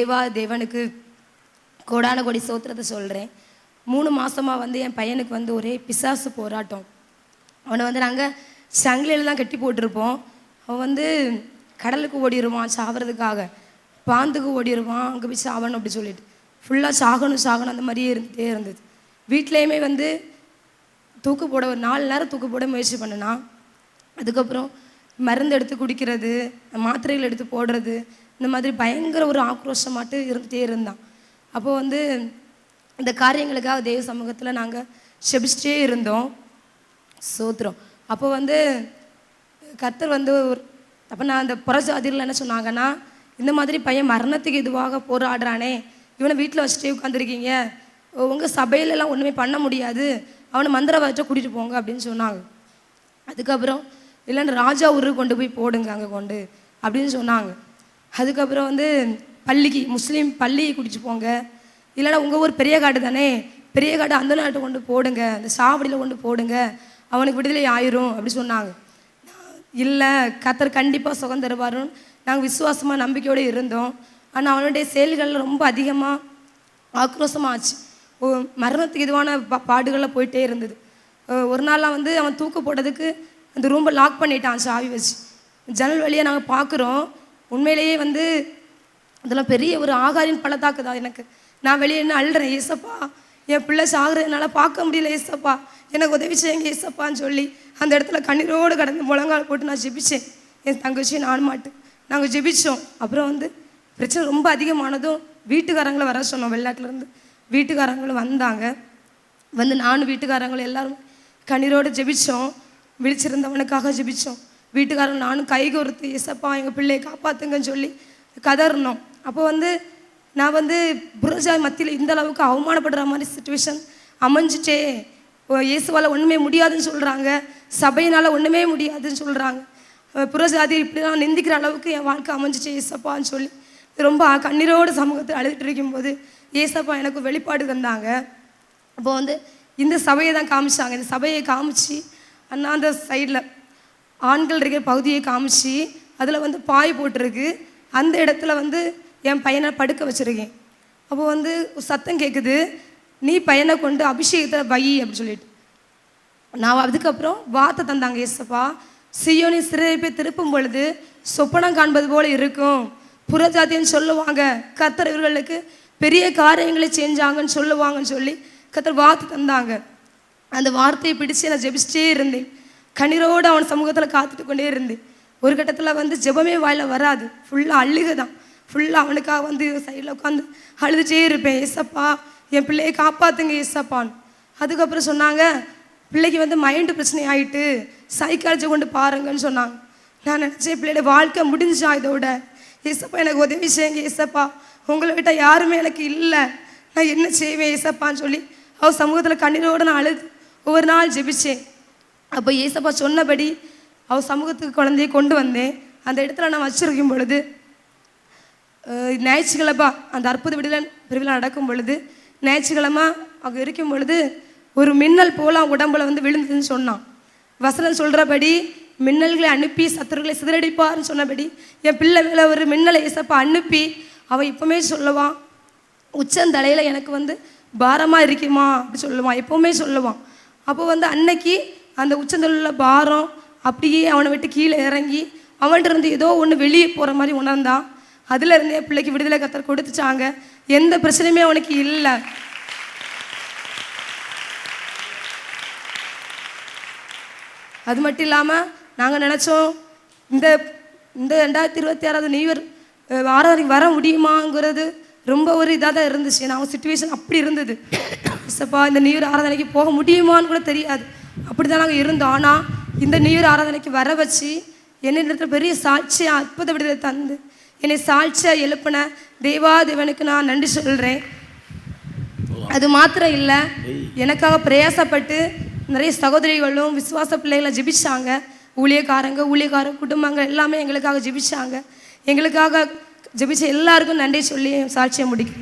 தேவா தேவனுக்கு கோடான கோடி சோத்திரத்தை சொல்கிறேன் மூணு மாதமாக வந்து என் பையனுக்கு வந்து ஒரே பிசாசு போராட்டம். அவனை வந்து நாங்கள் சங்கிலியில் தான் கட்டி போட்டிருப்போம். அவன் வந்து கடலுக்கு ஓடிடுவான் சாகிறதுக்காக பாந்துக்கு ஓடிடுவான் அங்கே போய் சாவணும் அப்படி சொல்லிட்டு. ஃபுல்லாக சாகணும் சாகணும் அந்த மாதிரியே இருந்துகிட்டே இருந்தது. வீட்லேயுமே வந்து தூக்கு போட ஒரு நாலு நேரம் தூக்கு போட முயற்சி பண்ணினான். அதுக்கப்புறம் மருந்து எடுத்து குடிக்கிறது மாத்திரைகள் எடுத்து போடுறது இந்த மாதிரி பயங்கர ஒரு ஆக்ரோஷமாட்டு இருந்துகிட்டே இருந்தான். அப்போ வந்து இந்த காரியங்களுக்காக தெய்வ சமூகத்தில் நாங்கள் செபிச்சிட்டே இருந்தோம். சோத்துறோம் அப்போ வந்து கர்த்தர் வந்து ஒரு அப்போ நான் அந்த புறஜாதியில் என்ன சொன்னாங்கன்னா இந்த மாதிரி பையன் மரணத்துக்கு இதுவாக போராடுறானே இவனை வீட்டில் வச்சுட்டே உட்காந்துருக்கீங்க உங்கள் சபையிலலாம் ஒன்றுமே பண்ண முடியாது அவனை மந்திரவாதிட்ட கூட்டிகிட்டு போங்க அப்படின்னு சொன்னாங்க. அதுக்கப்புறம் இல்லைன்னா ராஜா ஊருக்கு கொண்டு போய் போடுங்க அங்கே கொண்டு அப்படின்னு சொன்னாங்க. அதுக்கப்புறம் வந்து பள்ளிக்கு முஸ்லீம் பள்ளியை குடிச்சு போங்க. இல்லைன்னா உங்கள் ஊர் பெரிய காடு தானே? பெரிய காடு அந்த நாட்டை கொண்டு போடுங்க. அந்த சாவடியில் கொண்டு போடுங்க. அவனுக்கு விடுதலை ஆயிரும் அப்படி சொன்னாங்க. இல்லை கத்தர் கண்டிப்பாக சுகம் தருவாருன்னு நாங்கள் விசுவாசமாக நம்பிக்கையோடு இருந்தோம். ஆனால் அவனுடைய செயல்கள் ரொம்ப அதிகமாக ஆக்ரோஷமாக ஆச்சு ஓ, மரணத்துக்கு இதுவான பா பாடுகளில் போயிட்டே இருந்தது. ஒரு நாளாக வந்து அவன் தூக்கு போட்டதுக்கு அந்த ரூமை லாக் பண்ணிட்டான் சாவி வச்சு. ஜன்னல் வழியாக நாங்கள் பார்க்குறோம் உண்மையிலேயே வந்து அதெல்லாம் பெரிய ஒரு ஆகாரின் பள்ளத்தாக்குதா எனக்கு. நான் வெளியே என்ன அழுறேன் ஏசப்பா என் பிள்ளை சாகுறதுனால பார்க்க முடியல ஏசப்பா. எனக்கு உதவி செய்யுங்க ஏசப்பான்னு சொல்லி அந்த இடத்துல கண்ணீரோடு கடந்து முழங்கால் போட்டு நான் ஜெபிச்சேன். என் தங்கச்சி நான் மாட்டு. நாங்கள் ஜெபிச்சோம். அப்புறம் வந்து பிரச்சனை ரொம்ப அதிகமானதும் வீட்டுக்காரங்களை வர சொன்னோம் வெளிநாட்டிலேருந்து வீட்டுக்காரங்களும் வந்தாங்க. வந்து நானும் வீட்டுக்காரங்களும் எல்லாரும் கண்ணீரோடு ஜெபிச்சோம். விழிச்சிருந்தவனுக்காக ஜெபிச்சோம். வீட்டுக்காரங்க நானும் கை கொடுத்து இசப்பா எங்கள் பிள்ளையை காப்பாத்துங்கன்னு சொல்லி கதறணும். அப்போ வந்து நான் வந்து புரஜாய் மத்தியில் இந்த அளவுக்கு அவமானப்படுற மாதிரி சுச்சுவேஷன் அமைஞ்சிட்டே இயேசுவால் ஒன்றுமே முடியாதுன்னு சொல்கிறாங்க சபையினால் ஒன்றுமே முடியாதுன்னு சொல்கிறாங்க புறஜாதி இப்படிலாம் நிந்திக்கிற அளவுக்கு என் வாழ்க்கை அமைஞ்சிச்சு ஏசப்பான்னு சொல்லி. ரொம்ப கண்ணீரோடு சமூகத்தில் அழுதுட்டு இருக்கும்போது ஏசப்பா எனக்கு வெளிப்பாடு தந்தாங்க. அப்போ வந்து இந்த சபையை தான் காமிச்சாங்க. இந்த சபையை காமிச்சு அண்ணா அந்த சைடில் ஆண்கள் இருக்கிற பகுதியை காமிச்சு அதில் வந்து பாய் போட்டிருக்கு. அந்த இடத்துல வந்து என் பையனை படுக்க வச்சுருக்கேன். அப்போ வந்து ஒரு சத்தம் கேட்குது நீ பையனை கொண்டு அபிஷேகத்தை வை அப்படின்னு சொல்லிட்டு. நான் அதுக்கப்புறம் வார்த்தை தந்தாங்க ஏசப்பா சியோனி சிறைப்பை திருப்பும் பொழுது சொப்பனம் காண்பது போல இருக்கும். புறஜாத்தின்னு சொல்லுவாங்க. கத்தர் இவர்களுக்கு பெரிய காரியங்களை செஞ்சாங்கன்னு சொல்லுவாங்கன்னு சொல்லி கத்தர் வார்த்தை தந்தாங்க. அந்த வார்த்தையை பிடிச்சு நான் ஜெபிச்சிட்டே இருந்தேன். கண்ணீரோடு அவன் சமூகத்தில் காத்துட்டு கொண்டே இருந்தேன் ஒரு கட்டத்தில் வந்து ஜெபமே வாயில் வராது. ஃபுல்லாக அழுக தான் ஃபுல்லாக அவனுக்காக வந்து சைடில் உட்காந்து அழுதுச்சே இருப்பேன். ஏசப்பா என் பிள்ளையை காப்பாத்துங்க ஏசப்பான்னு. அதுக்கப்புறம் சொன்னாங்க பிள்ளைக்கு வந்து மைண்டு பிரச்சனை ஆகிட்டு சைக்காலஜி கொண்டு பாருங்கன்னு சொன்னாங்க. நான் நினச்சேன் பிள்ளையோட வாழ்க்கை முடிஞ்சா இதோட? ஏசப்பா எனக்கு உதவி செய்யுங்க ஏசப்பா. உங்களை விட்டால் யாருமே எனக்கு இல்லை. நான் என்ன செய்வேன் ஏசப்பான்னு சொல்லி அவள் சமூகத்தில் கண்ணீரோடு நான் அழுது ஒவ்வொரு நாள் ஜெபிச்சேன். அப்போ ஏசப்பா சொன்னபடி அவர் சமூகத்துக்கு குழந்தையை கொண்டு வந்தேன் அந்த இடத்துல நான் வச்சிருக்கும் பொழுது ஞாயிற்றுக்கிழமை அந்த அற்புத விடுதலை பிரிவில் நடக்கும் பொழுது ஞாயிற்றுக்கிழமை அங்கே இருக்கும் பொழுது ஒரு மின்னல் போல அவன் உடம்புல வந்து விழுந்ததுன்னு சொன்னான். வசனம் சொல்கிறபடி மின்னல்களை அனுப்பி சத்துருக்களை சிதறடிப்பார்னு சொன்னபடி என் பிள்ளை மேலே ஒரு மின்னலை ஏசப்பா அனுப்பி அவன் இப்போவுமே சொல்லுவான் உச்சந்தலையில் எனக்கு வந்து பாரமாக இருக்குமா அப்படி சொல்லுவான் எப்போவுமே சொல்லுவான். அப்போ வந்து அன்னைக்கு அந்த உச்சந்தலையில் பாரம் அப்படியே அவனை விட்டு கீழே இறங்கி அவன்கிட்ட இருந்து ஏதோ ஒன்று வெளியே போகிற மாதிரி உணர்ந்தான் அதுல இருந்தே பிள்ளைக்கு விடுதலை கத்தர் கொடுத்துச்சாங்க எந்த பிரச்சனையுமே அவனுக்கு இல்லை. அது மட்டும் இல்லாமல் நாங்கள் நினச்சோம் இந்த இந்த ரெண்டாயிரத்தி இருபத்தி ஆறாவது நியூ இயர் அஹ், வர முடியுமாங்கிறது ரொம்ப ஒரு இதாக தான் இருந்துச்சு. நான் சுச்சுவேஷன் அப்படி இருந்தது. சப்பா இந்த நியூ இயர் ஆராதனைக்கு போக முடியுமான்னு கூட தெரியாது. அப்படி தான் நாங்கள் இருந்தோம். ஆனால் இந்த நியூ இயர் ஆராதனைக்கு வர வச்சு என்னிடத்துல பெரிய சாட்சியாக அற்புத விடுதலை தந்து என்னை சாட்சியாக எழுப்பின தேவாதேவனுக்கு நான் நன்றி சொல்கிறேன் அது மாத்திரம் இல்லை எனக்காக பிரயாசப்பட்டு நிறைய சகோதரிகளும் விசுவாச பிள்ளைகளை ஜிபிச்சாங்க. ஊழியக்காரங்க ஊழியக்கார குடும்பங்கள் எல்லாமே எங்களுக்காக ஜிபிச்சாங்க. எங்களுக்காக ஜெபிச்ச எல்லாருக்கும் நன்றி சொல்லி என் சாட்சியை முடிக்கிறேன்.